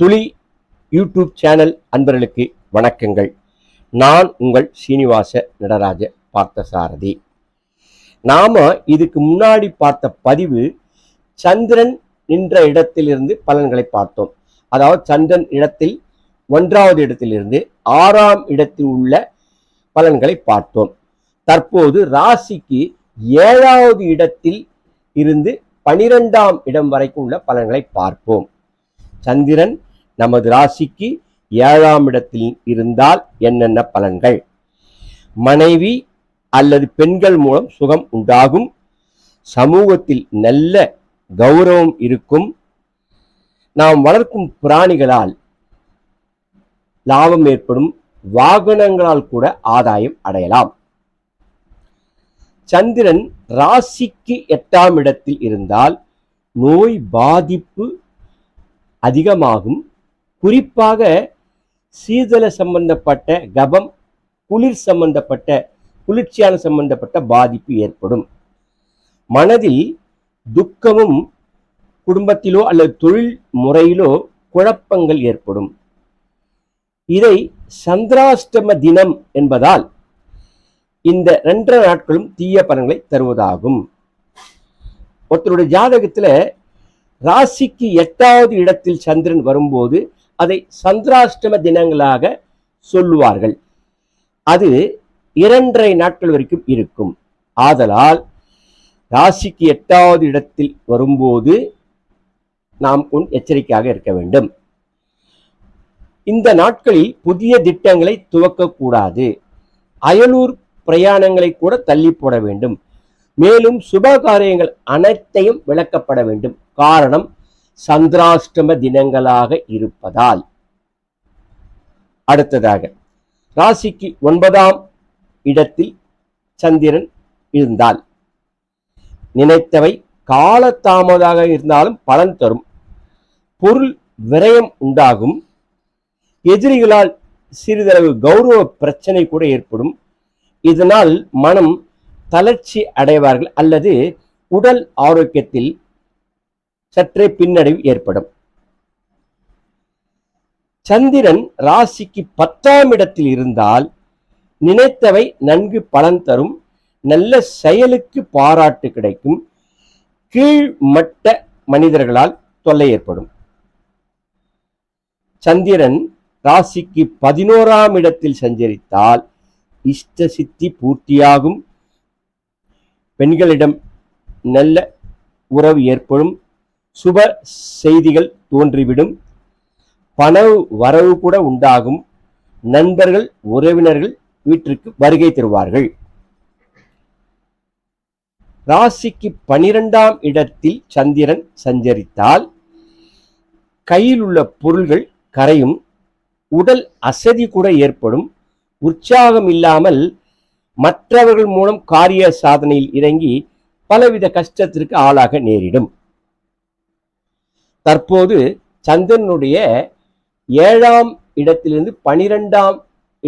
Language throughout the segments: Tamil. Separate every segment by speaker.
Speaker 1: துளி யூடியூப் சேனல் அன்பர்களுக்கு வணக்கங்கள். நான் உங்கள் சீனிவாச நடராஜ பார்த்தசாரதி. நாம இதுக்கு முன்னாடி பார்த்த பதிவு சந்திரன் நின்ற இடத்திலிருந்து பலன்களை பார்த்தோம். அதாவது சந்திரன் இடத்தில் ஒன்றாவது இடத்திலிருந்து ஆறாம் இடத்தில் உள்ள பலன்களை பார்த்தோம். தற்போது ராசிக்கு ஏழாவது இடத்தில் இருந்து பனிரெண்டாம் இடம் வரைக்கும் உள்ள பலன்களை பார்ப்போம். சந்திரன் நமது ராசிக்கு ஏழாம் இடத்தில் இருந்தால் என்னென்ன பலன்கள்? மனைவி அல்லது பெண்கள் மூலம் சுகம் உண்டாகும். சமூகத்தில் நல்ல கௌரவம் இருக்கும். நாம் வளர்க்கும் பிராணிகளால் லாபம் ஏற்படும். வாகனங்களால் கூட ஆதாயம் அடையலாம். சந்திரன் ராசிக்கு எட்டாம் இடத்தில் இருந்தால் நோய் பாதிப்பு அதிகமாகும். குறிப்பாக சீதள சம்பந்தப்பட்ட கபம் குளிர் சம்பந்தப்பட்ட குளிர்ச்சியான சம்பந்தப்பட்ட பாதிப்பு ஏற்படும். மனதில் துக்கமும் குடும்பத்திலோ அல்லது தொழில் முறையிலோ குழப்பங்கள் ஏற்படும். இதை சந்திராஷ்டம தினம் என்பதால் இந்த ரெண்டரை நாட்களும் தீய பலன்களை தருவதாகும். ஒருத்தருடைய ஜாதகத்தில் ராசிக்கு எட்டாவது இடத்தில் சந்திரன் வரும்போது அதை சந்திராஷ்டம தினங்களாக சொல்லுவார்கள். அது இரண்டரை நாட்கள் வரைக்கும் இருக்கும். ஆதலால் ராசிக்கு எட்டாவது இடத்தில் வரும்போது நாம் உன் எச்சரிக்கையாக இருக்க வேண்டும். இந்த நாட்களில் புதிய திட்டங்களை துவக்கக்கூடாது. அயலூர் பிரயாணங்களை கூட தள்ளி போட வேண்டும். மேலும் சுப காரியங்கள் அனைத்தையும் விளக்கப்பட வேண்டும். காரணம் சந்திராஷ்டம தினங்களாக இருப்பதால். அடுத்ததாக ராசிக்கு ஒன்பதாம் இடத்தில் சந்திரன் இருந்தால் நினைத்தவை காலதாமதாக இருந்தாலும் பலன் தரும். பொருள் விரயம் உண்டாகும். எதிரிகளால் சிறிதளவு கௌரவ பிரச்சனை கூட ஏற்படும். இதனால் மனம் தளர்ச்சி அடைவார்கள் அல்லது உடல் ஆரோக்கியத்தில் சற்றே பின்னடைவு ஏற்படும். சந்திரன் ராசிக்கு பத்தாம் இடத்தில் இருந்தால் நினைத்தவை நன்கு பலன் தரும் நல்ல செயலுக்கு பாராட்டு கிடைக்கும் கீழ்மட்ட மனிதர்களால் தொல்லை ஏற்படும். சந்திரன் ராசிக்கு பதினோராம் இடத்தில் சஞ்சரித்தால் இஷ்ட சித்தி பூர்த்தியாகும். பெண்களிடம் நல்ல உறவு ஏற்படும். சுப செய்திகள் தோன்றிவிடும். பண வரவு கூட உண்டாகும். நண்பர்கள் உறவினர்கள் வீட்டிற்கு வருகை தருவார்கள். ராசிக்கு பனிரெண்டாம் இடத்தில் சந்திரன் சஞ்சரித்தால் கையில் உள்ள பொருள்கள் கரையும். உடல் அசதி கூட ஏற்படும். உற்சாகம் இல்லாமல் மற்றவர்கள் மூலம் காரிய சாதனையில் இறங்கி பலவித கஷ்டத்திற்கு ஆளாக நேரிடும். தற்போது சந்திரனுடைய ஏழாம் இடத்திலிருந்து பனிரெண்டாம்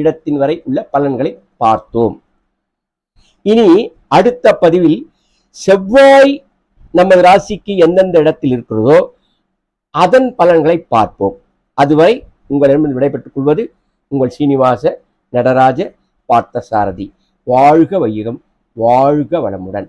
Speaker 1: இடத்தின் வரை உள்ள பலன்களை பார்த்தோம். இனி அடுத்த பதிவில் செவ்வாய் நமது ராசிக்கு எந்தெந்த இடத்தில் இருக்கிறதோ அதன் பலன்களை பார்ப்போம். அதுவரை உங்களிடம் விடைபெற்றுக் கொள்வது உங்கள் சீனிவாச நடராஜ பார்த்தசாரதி. வாழ்க வையகம் வாழ்க வளமுடன்.